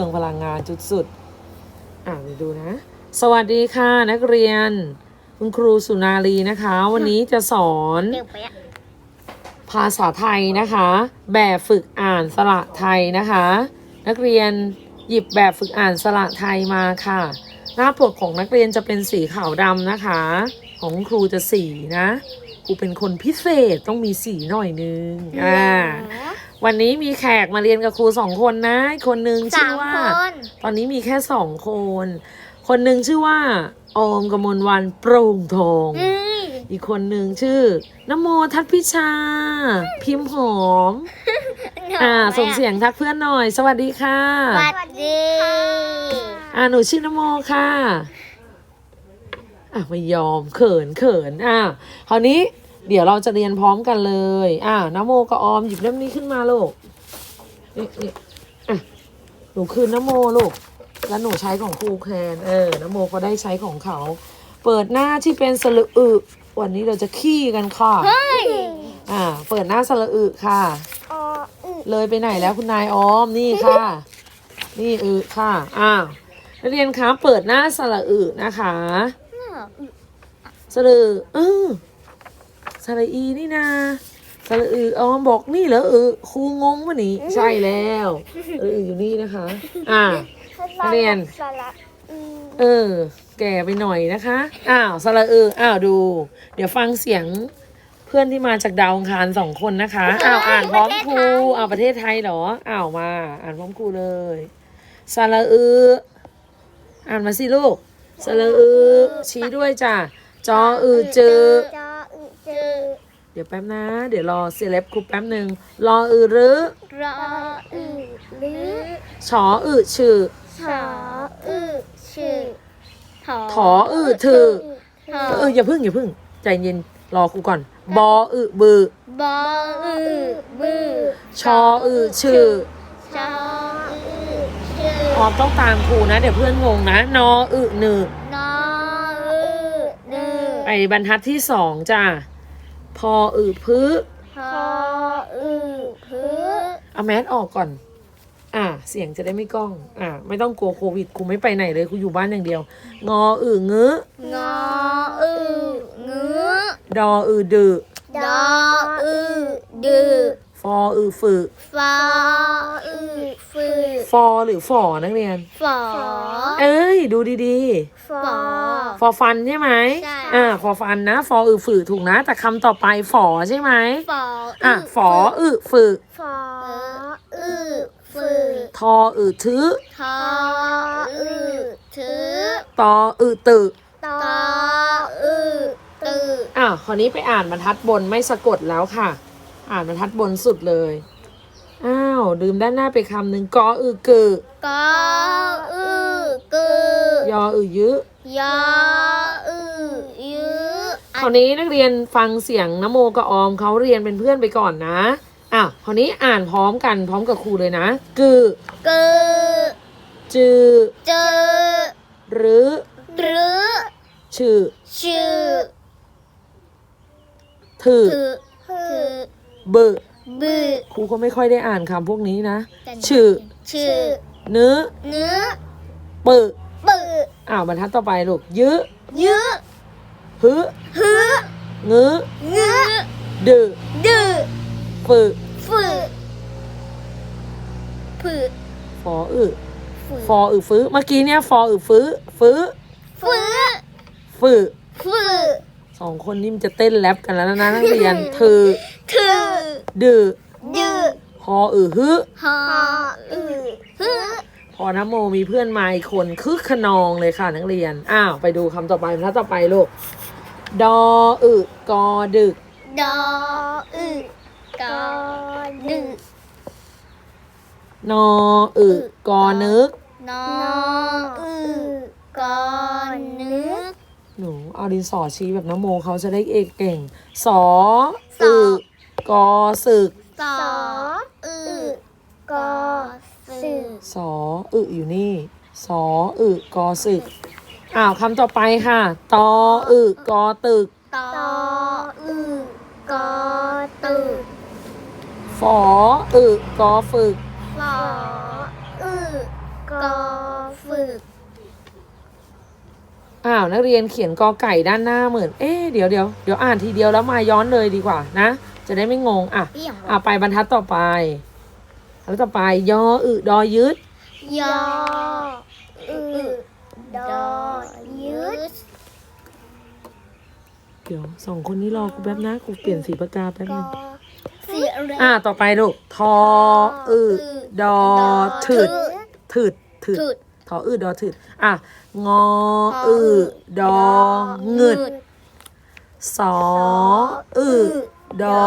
เรื่องพลังงานจุดสุด อ่าเดี๋ยวดูนะ สวัสดีค่ะ นักเรียน คุณครูสุนารีนะคะ วันนี้จะสอน เดี๋ยวไปอะภาษาไทยนะคะ แบบฝึกอ่านสระไทยนะคะ นักเรียนหยิบแบบฝึกอ่านสระไทยมาค่ะ หน้าปกของนักเรียนจะเป็นสีขาวดำนะคะ ของคุณครูจะสีนะครูเป็นคนพิเศษต้องมีสีหน่อยนึงอ่า วันนี้มีแขกมาเรียนกับครูสองคนนะอีกคนนึงสาชื่อมว่า คนตอนนี้มีแค่สองคน คนหนึ่งชื่อว่าออมกมลวันโปร่งทอง อืมอีกคนหนึ่งชื่อนโมทัศน์พิชา พิมพ์หอม อ่าส่งเสียงทักเพื่อนหน่อย สวัสดีค่ะ สวัสดีค่ะอ่าหนูชื่อนโมค่ะ อะไม่ยอมเขินเขินอะคราวนี้ เดี๋ยวเราจะเรียนพร้อมกันเลย อ่านโมกับออมหยิบเล่มนี้ขึ้นมาลูกนี่นี่อะหนูคืนนโมลูก แล้วหนูใช้ของครูแคนเออนโมก็ได้ใช้ของเขา เปิดหน้าที่เป็นสระอึวันนี้เราจะขี้กันค่ะ เฮ้ยอ่า เปิดหน้าสระอึค่ะ อออเลยไปไหนแล้วคุณนายออมนี่ค่ะ นี่อึค่ะอ้าวนักเรียนคะเปิดหน้าสระอึนะคะสระอึเออ สระอีนี่นาสระอึออมบอกนี่เหรออึครูงงวะนี่ใช่แล้วสระอึอยู่นี่นะคะ อ่า เรียน สระอืมเออ แก่ไปหน่อยนะคะอ้าวสระอึอ้าวดู เดี๋ยวฟังเสียงเพื่อนที่มาจากดาวอังคารสองคนนะคะอ้าวอ่านพร้อมครูอ้าวประเทศไทยเหรออ้าวมา อ่านพร้อมครูเลยสระอึอ่านมาสิลูกสระอึชี้ด้วยจ้ะจออึจือจออึ จือเดี๋ยวแป๊บนะ เดี๋ยวรอเซเลบครูแป๊บหนึ่งรออึรือรออึหรือชออึชื่อชออึชื่อถออึถือถอเอออย่าพึ่งอย่าพึ่ง ใจเย็นรอครูก่อน บออึบือบออึบือชออึชื่อชออึชื่อออมต้องตามครูนะ เดี๋ยวเพื่อนงงนะ นออึหนึ่งนออึหนึ่งไอ้บรรทัดที่สองจ้ะ พออึพื้พออึพื้นเอาแมสออกก่อน อ่า เสียงจะได้ไม่กล้อง อ่า ไม่ต้องกลัวโควิดครูไม่ไปไหนเลยครูอยู่บ้านอย่างเดียว งออึงื้องออึงื้อดออึดือดออึดือ ฟออึฝึกฟออึฟือฟอหรือฝอนักเรียน ฝอ เอ้ย ดูดีฝอๆฟอฟันใช่ไหมใช่อ่าฟอฟันนะ ฟออึฝือถูกนะ แต่คำต่อไปฝอใช่ไหมฝออะฝออึฝึกฝออึฟือทออึทึทออึถือตออึตึตออึตืออะคราวนี้ไปอ่านบรรทัดบนไม่สะกดแล้วค่ะ อ่านบรรทัดบนสุดเลย อ้าวดื่มด้านหน้าไปคำหนึ่งกออึกึกออึกึยออึยึยออึยื้อคราวนี้นักเรียนฟังเสียงนโมกับออมเขาเรียนเป็นเพื่อนไปก่อนนะอะคราวนี้อ่านพร้อมกันพร้อมกับครูเลยนะกึกึจือเจอหรือหรือชื่อชื่อถือถือ ถือบึบือครูก็ไม่ค่อยได้อ่านคำพวกนี้นะ ชื่อ ชื่อ เนื้อ เนื้อปึปืออ้าวบรรทัดต่อไปลูกยื้อยื้อฮึหืองื้อเงื้อดือดื้อฝึฝือฝือฟออึฝือฟออึฟื้อเมื่อกี้เนี่ยฟออึฟื้อฟื้อฝือฝึกฝือสองคนนี่มันจะเต้นแรปกันแล้วนะนักเรียนถือ ถือดือดื้อฮออึฮึฮออือหือพอนะโมมีเพื่อนมาอีกคนคึกขนองเลยค่ะนักเรียน อ้าวไปดูคำต่อไปบรรทัดต่อไปลูก ดออึกอดึก ดออึกอดึก นออึกอนึก นออึกอนึก หนูเอาดินสอชี้แบบน้ำโมเขาจะได้เอกเก่ง สอสออึ กอสึกสออึกอสึกสออึอยู่นี่สออึกอสึกอ้าวคำต่อไปค่ะตออึกอตึกตออึกอตึกฝออึกอฝึกฝออึกอกอฝึกอ้าวนักเรียนเขียนกอไก่ด้านหน้าเหมือน เอ๊ะเดี๋ยวเดี๋ยวเดี๋ยวอ่านทีเดียวแล้วมาย้อนเลยดีกว่านะ จะได้ไม่งง อะ เปี่ยงอะไปบรรทัดต่อไปบรรทัดต่อไปยออึดอยึด ยออึดอยึดเดี๋ยวสองคนนี้รอกูแป๊บนะกูเปลี่ยนสีปากกาแป๊บกนึองเสียแรงอะต่อไปลูกทออึดอถึดถึดถึดถึดทออึดอถึดอะงออึดอหงึดสออึ ดอ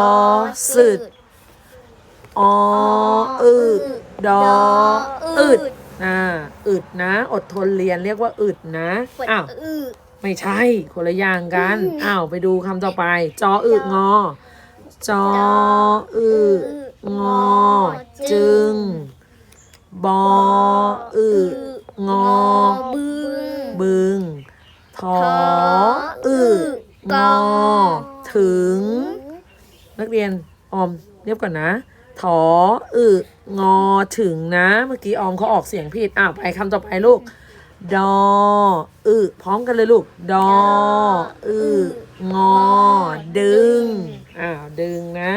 สึดออึดออึดอ่าอึดนะ อดทนเรียนเรียกว่าอึดนะปวดอ้าวอึไม่ใช่คนละอย่างกันอ้าวไปดูคำต่อไป จออึงอ จออึงอ จึง บออึงอ บึงบึงทออึงอ ถึง นักเรียนออมเรียบก่อนนะถออึงอถึงนะ เมื่อกี้ออมเขาออกเสียงผิดอ้าวไปคำต่อไปลูก ดออึพร้อมกันเลยลูก ดออึงอ ดึงอ้าวดึงนะ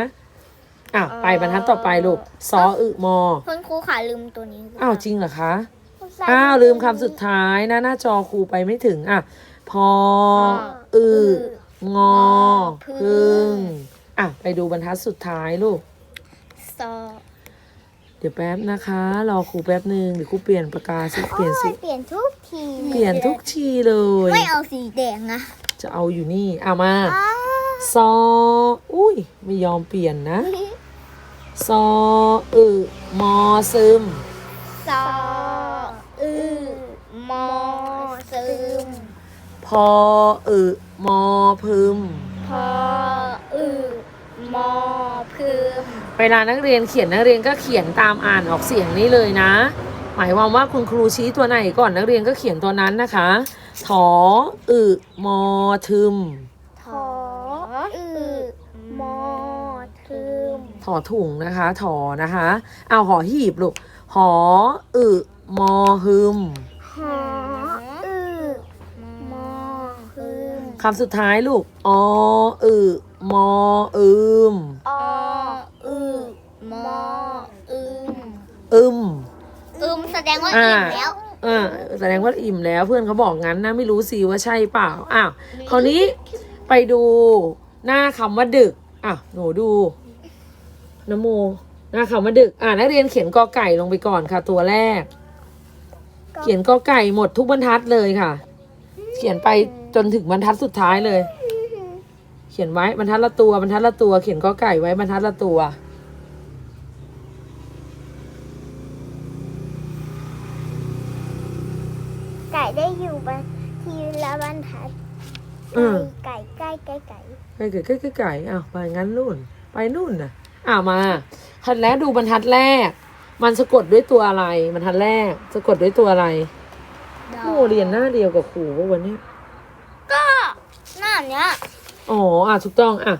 อ้าวไปบรรทัดต่อไปลูกซออึมอคุณครูขาลืมตัวนี้อ้าวจริงเหรอคะอ้าวลืมคำสุดท้ายนะ หน้าจอครูไปไม่ถึงอะพออึงอ พึ่ง อะ ไปดูบรรทัดสุดท้ายลูกซอเดี๋ยวแป๊บนะคะรอครูแป๊บหนึ่งเดี๋ยวครูเปลี่ยนปากกาสิเปลี่ยนสีเปลี่ยนทุกทีเปลี่ยนทุกทีเลย ไม่เอาสีแดงอะจะเอาอยู่นี่เอามาซออุ้ยไม่ยอมเปลี่ยนนะซออึมอซึมซออึมอซึม พออึมอพึม พออึ มอพึมเวลานักเรียนเขียนนักเรียนก็เขียนตามอ่านออกเสียงนี้เลยนะ หมายความว่าคุณครูชี้ตัวไหนก่อนนักเรียนก็เขียนตัวนั้นนะคะถออึมอทึมทออึมอทึมถอถุงนะคะถอนะคะเอาหอหีบลูกหออึมอฮึมหออึมอฮึม คำสุดท้ายลูกออึมออึม ออึมออึมอึม อึมแสดงว่าอ่า อิ่มแล้ว อ่าแสดงว่าอิ่มแล้วเพื่อนเขาบอกงั้นนะไม่รู้สิว่าใช่เปล่าอ้าวคราวนี้ไปดูหน้าคำว่าดึกอะหนูดูนโมหน้าคำว่าดึก อ่านักเรียนเขียนกอไก่ลงไปก่อนค่ะ ตัวแรก เขียนกอไก่หมดทุกบรรทัดเลยค่ะ เขียนไปจนถึงบรรทัดสุดท้ายเลย เขียนไว้บรรทัดละตัวบรรทัดละตัว เขียนกอไก่ไว้บรรทัดละตัวไก่ได้อยู่บนทีละบรรทัดอืมไก่ไก่ไก่ไก่ไก่ไก่ไก่ไก่ไก่อ้าวไปงั้นนู่น ไปนู่นน่ะอ้าวมาคันแรกดูบรรทัดแรก มันสะกดด้วยตัวอะไรบรรทัดแรก สะกดด้วยตัวอะไร โอ้เรียนหน้าเดียวกับครูปะวันนี้ก็หน้าเนี้ยอ๋ออะถูกต้องอะ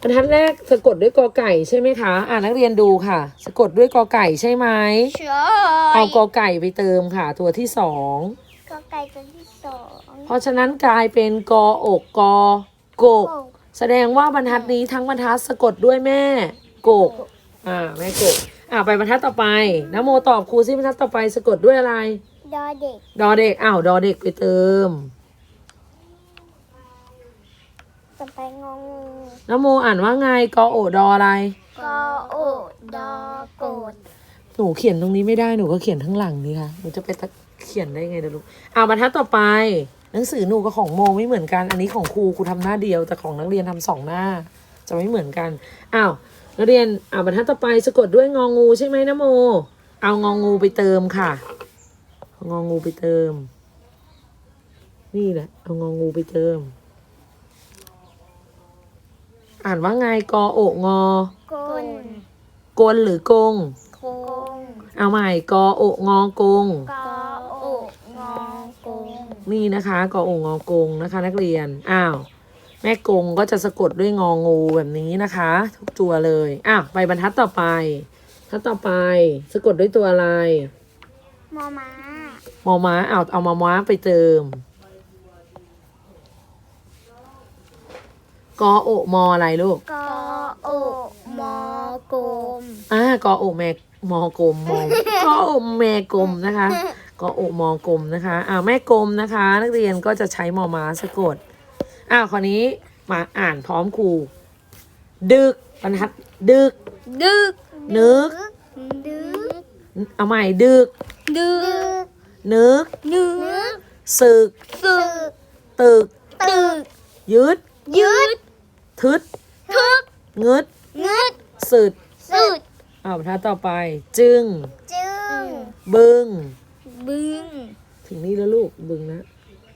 บรรทัดแรกสะกดด้วยกอไก่ใช่ไหมคะ อ่านักเรียนดูค่ะ สะกดด้วยกอไก่ใช่ไหมใช่เอากอไก่ไปเติมค่ะ ตัวที่สองก็ไก่ตัวที่สองเพราะฉะนั้นกลายเป็นกออกกอกก แสดงว่าบรรทัดนี้ทั้งบรรทัดสะกดด้วยแม่กกอ่าแม่กกอ่าไปบรรทัดต่อไปนะโมตอบครูซิบรรทัดต่อไปสะกดด้วยอะไร ดอเด็ก ดอเด็กอ้าวดอเด็กไปเติมจะไปงองูนะโมอ่านว่าไงกอโอดออะไร กอโอดอโกดหนูเขียนตรงนี้ไม่ได้หนูก็เขียนข้างหลังนี่ค่ะหนูจะไปตะเขียนได้ไงเดี๋ยวลูกอ่าบรรทัดต่อไป หนังสือหนูกับของโมไม่เหมือนกัน อันนี้ของครูครูทำหน้าเดียว แต่ของนักเรียนทำสองหน้า จะไม่เหมือนกันอ้าวนักเรียนอ่าบรรทัดต่อไปสะกดด้วยงองูใช่ไหมนะโม เอางองูไปเติมค่ะ เอางองูไปเติม นี่แหละ เอางองูไปเติม อ่านว่าไงกอโอกงอกนกลหรือกง โคงเอาใหม่กอโอกงอกง กอโองอกงนี่นะคะกอโองอกงนะคะ นักเรียน อ้าว แม่กงก็จะสะกดด้วยงองูแบบนี้นะคะ ทุกตัวเลยอ้าวไปบรรทัดต่อไปบรรทัดต่อไป สะกดด้วยตัวอะไร มอม้า มอม้าเอาเอามาม้าไปเติม กอโอะมออะไรลูก กอโอมอกลมอ่ากอโอะแม่มอกลมมอกอโอะแม่กลมนะคะ กอโอะมอกลมนะคะอ่าแม่กลมนะคะ นักเรียนก็จะใช้มอม้าสะกดอ้าวคราวนี้มาอ่านพร้อมครู ดึกบรรทัดดึก ดึกนึกดึกเอาใหม่ดึก ดึก นึก นึกสึก สึก ตึก ตึก ยึด ยึด ทึด ทึกงึด งึดสึดสุดอ้าวบรรทัดต่อไป จึง จึง บึง บึง ถึงนี่แล้วลูก บึงนะ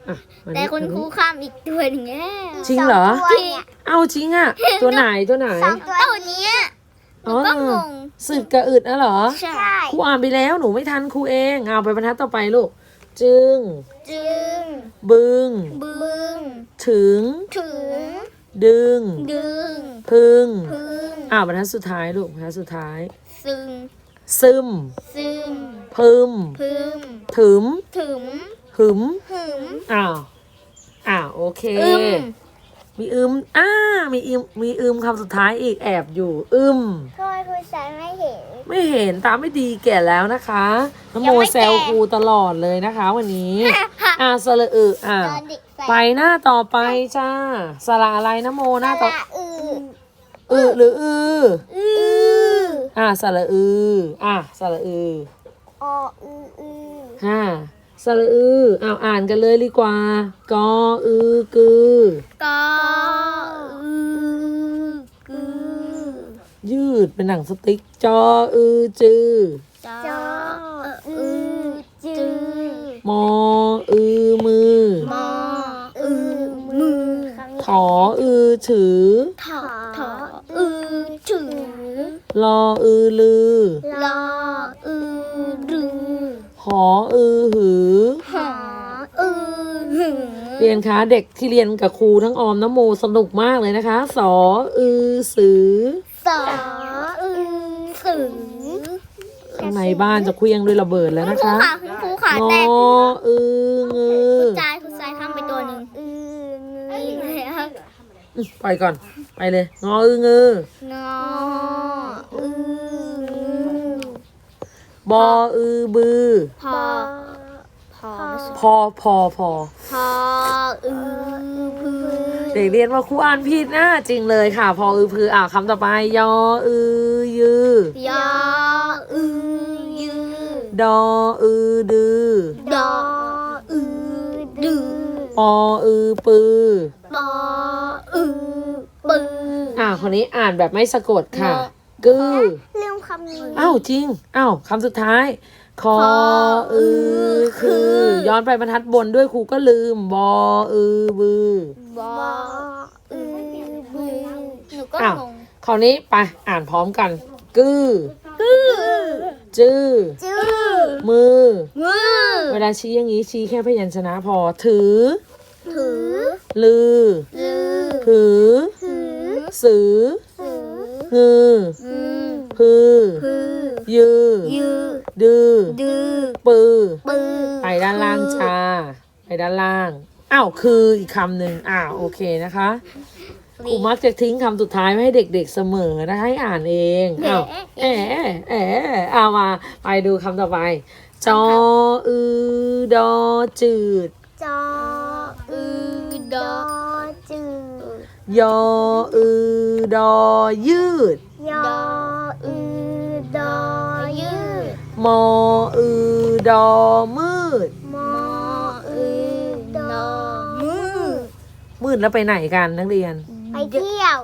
อะมาแต่นี่คุณมาครูนี่ข้ามอีกตัวหนึ่งแล้วจริงเหรอจริงเอาจริงอะตัวไหนตัวไหน สองตัวเนี้ย หนูก็งงสึกกระอึดนะเหรอ ใช่ ครูอ่านไปแล้วหนูไม่ทันครูเองเอาไปบรรทัดต่อไปลูก จึง จึง บึง บึง ถึง ถึง ดึง ดึง พึง พึ่งอ้าวบรรทัดสุดท้ายลูกบรรทัดสุดท้าย ซึง ซึม ซึม พึม พึม ถึม ถึม หึม หึมอ้าวอ้าวโอเคอึ มมีอึมอ่ามีอึมมีอึมคำสุดท้ายอีกแอบอยู่ อึมทำไมคุณสายไม่เห็น ไม่เห็นตาไม่ดีแก่แล้วนะคะน้ำโมยังไม่แซวแก่ครูตลอดเลยนะคะ วันนี้ อ่าสระอึอ่าตอนเด็กใส่ไปหน้าต่อไปจ้าสระอะไรน้ำโมหน้าต่ออืออึหรืออืออืออ่าสระอืออ่าสระอือออืออือฮ่า สระอืออ้าวอ่านกันเลยดีกว่า กออือกือ กออือกือยืดเป็นหนังสติ๊ก จออือจือ จออือจือมออือมือ มออือมือถออือถือ ถอถออือถือรออือลือรออือรือห ออือหือ หออือหือเรียนคะเด็กที่เรียนกับครูทั้งออมน้ำโมสนุกมากเลยนะคะ สออือสือสออือสือข้างในบ้านจะเคลี้ยงด้วยระเบิดแล้วนะครูคะขาคุณครูขางอแตกอืองือใจายคุณใจายทำไปตัวหนึ่งอือเงยแล้วอืมปล่อยก่อน ไปเลย งออืองืองออือบ ออือบือ พอ พอ พอพอพอ พอ อือพือเด็กเรียนว่าครูอ่านผิดนะจริงเลยค่ะ พออือพืออ่าคำต่อไป ยออือยือยออือยือดออือดือดออือดือปออือปือปออือปืออ่าคนนี้อ่านแบบไม่สะกดค่ะเนอะกือลืมคำนี้ อ้าวจริงอ้าวคำสุดท้าย คออือคือ ย้อนไปบรรทัดบนด้วยครูก็ลืม บออือบือ บออือบือหนูก็อ้าว งงคราวนี้ไปอ่านพร้อมกัน กือ กือจื้อจื้อมือ มือเวลาชี้อย่างนี้ชี้แค่พยัญชนะพอ ถือ ถือลือ ลือถือ ถือสือถือฮืออือ พือ พือ ยือ ยือ ดือ ดือ ปือ ปือ ไปด้านล่างจ้าไปด้านล่าง อ้าว คืออีกคำหนึ่งอ้าวโอเคนะคะครูมักจะทิ้งคำสุดท้ายไว้ให้เด็กๆเสมอนะให้อ่านเองอ้าวแอะแอะเอามา ไปดูคำต่อไป จออือดอจืด จออือดอจืด ยออือดอยืด ยออื มออือดอมืด มออือดอมือมืดแล้วไปไหนกันนักเรียน ไปเที่ยว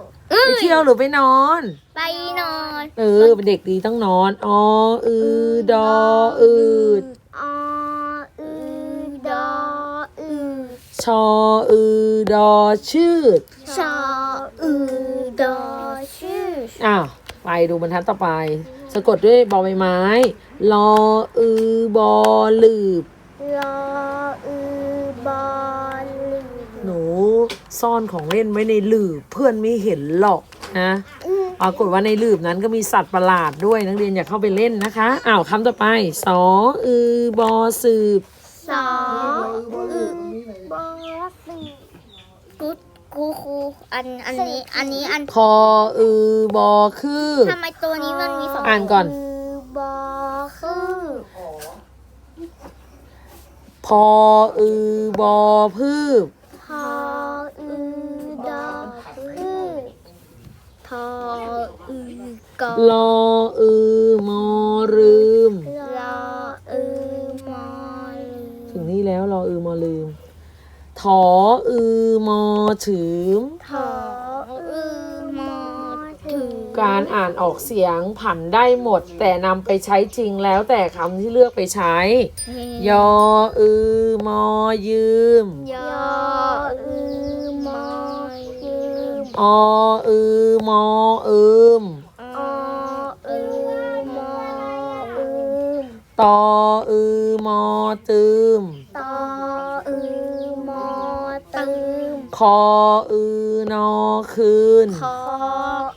ไปเที่ยวหรือไปนอน ไปนอน เออเป็นเด็กดีต้องนอนออือดออืดออือดออือชออือดอชืดชออือดอชื่ออ้าวไปดูบรรทัดต่อไป สะกดด้วยบอใบไม้ลออือบอลืบรออือบอลือหนูซ่อนของเล่นไว้ในหลืบเพื่อนไม่เห็นหรอกนะอืมปรากฏว่าในหลืบนั้นก็มีสัตว์ประหลาดด้วยนักเรียนอย่าเข้าไปเล่นนะคะอ้าวคำต่อไปสออือบอสืบสองอึบอสี กูกูครูอันอันนี้อันนี้อันคออือบอคือ ทำไมตัวนี้มันมีสองอ่านก่อนบอคือพออือบอพืบทออือดอคือทออือกอลออือมอลืม รออือมอลืถึงนี่แล้วรออือมอลืม ถออือมอถืมทออือมอถือการอ่านออกเสียงผันได้หมด แต่นำไปใช้จริงแล้วแต่คำที่เลือกไปใช้ ยออือมอยืม ยออือมอยืม ออือมออืมออือมออืมตออือมอตืม ตออือมอตืมคออือนอคืน คอ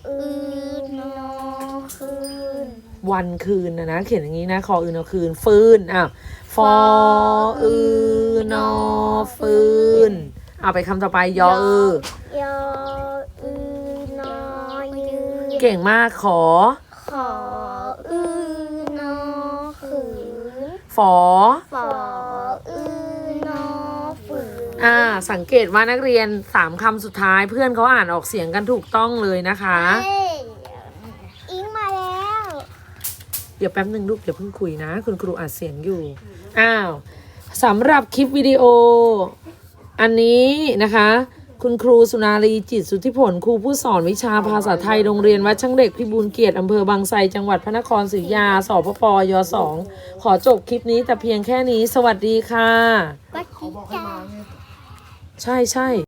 อือนอคืน วันคืนนะนะเขียนอย่างนี้นะคออือนอคืน ฟืนอะฟออือนอฟืนเอาไปคำต่อไปยออือยออือนอยืนเก่งมากขอ ขออือนอขืน ฝอ ฝออือนอฝืน อ่า สังเกตว่านักเรียนสามคำสุดท้ายเพื่อนเขาอ่านออกเสียงกันถูกต้องเลยนะคะเฮ้ยอิงมาแล้วเดี๋ยวแป๊บหนึ่งลูกเดี๋ยวเพิ่งคุยนะ คุณครูอัดเสียงอยู่ อ้าวสำหรับคลิปวิดีโอ อันนี้นะคะ คุณครูสุนารีจิตสุทธิผลครูผู้สอนวิชาภาษาไทยโรงเรียนวัดช่างเด็กพิบูลเกียรติอำเภอบางไทรจังหวัดพระนครศรีอยุธยาสพปยสองขอจบคลิปนี้แต่เพียงแค่นี้ สวัสดีค่ะปัจจิจา ใช่ใช่